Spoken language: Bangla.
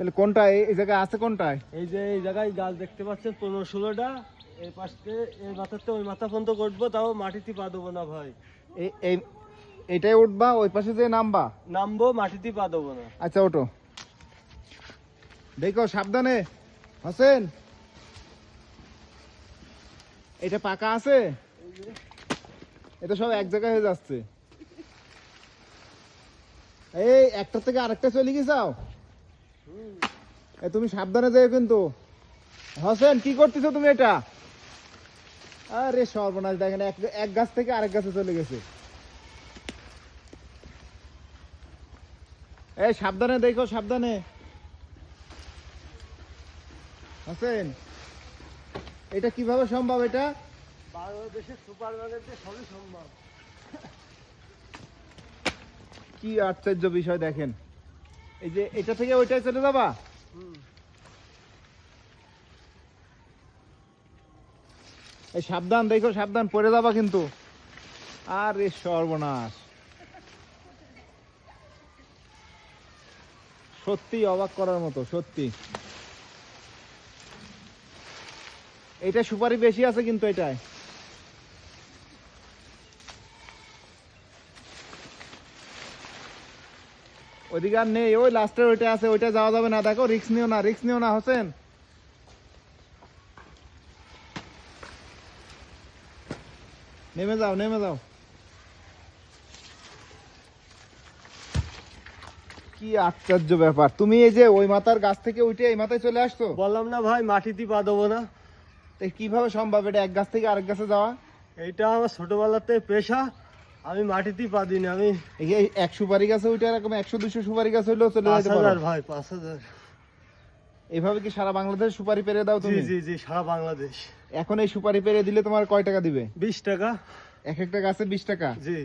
তাহলে কোনটা? এই জায়গায় আছে কোনটায় এই যে এই জায়গায় গাছ দেখতে পাচ্ছেন পনেরো ষোলোটা। এই পাশে এই মাথাতে ওই মাথা পর্যন্ত করব তাও মাটিতে পা দেবো না ভাই। এই এটাই উঠবা ওই পাশে যে নামবা? নামবো মাটিতে পা দেবো না। আচ্ছা ওটো দেখো সাবধানে। হোসেন এটা পাকা আছে? এটা সব এক জায়গায় হয়ে যাচ্ছে। এই একটা থেকে আরেকটা চলে গেছাও তুমি সাবধানে যাও কিন্তু। হোসেন কি করতেছো তুমি এটা? আরে সর্বনাশ দেখেন এক এক গাছ থেকে আরেক গাছে চলে গেছে। এই সাবধানে দেখো সাবধানে। হোসেন এটা কীভাবে সম্ভব এটা? বাংলাদেশের সুপার মার্কেটে সবই সম্ভব। কি আশ্চর্য বিষয় দেখেন। এই যে, এটা থেকে ওইটাই চলে যাবা? এই সাবধান, দেখো, সাবধান, পড়ে যাবা কিন্তু। আরে সর্বনাশ। সত্যি অবাক করার মতো, সত্যি। এটা সুপারি বেশি আছে কিন্তু এটায়। ওইদিকে আর নেই ওই লাস্টের ওইটা আছে ওইটা যাওয়া যাবে না। দেখো রিক্স নিও না রিক্স নিও না হোসেন। নেমে যাও নেমে যাও। কি আশ্চর্য ব্যাপার। তুমি এই যে ওই মাথার গাছ থেকে উঠে এই মাথায় চলে আসছো? বললাম না ভাই মাটিতে পা দেবো না। তো কীভাবে সম্ভব এটা? এক গাছ থেকে আরেক গাছে যাওয়া? এইটা আমার ছোটবেলাতে পেশা। আমি মাটিতেই পা দিই না আমি এই এক সুপারি গাছে উঠে এরকম একশো দুশো সুপারি গাছ হইলেও চলে যেতে পারো। হাজার ভাই পাঁচ হাজার। এইভাবে কি সারা বাংলাদেশ সুপারি পেরে দাও তুমি? জি জি সারা বাংলাদেশ। এখন এই সুপারি পেরে দিলে তোমার কয় টাকা দিবে? বিশ টাকা। এক একটা গাছে বিশ টাকা? জি।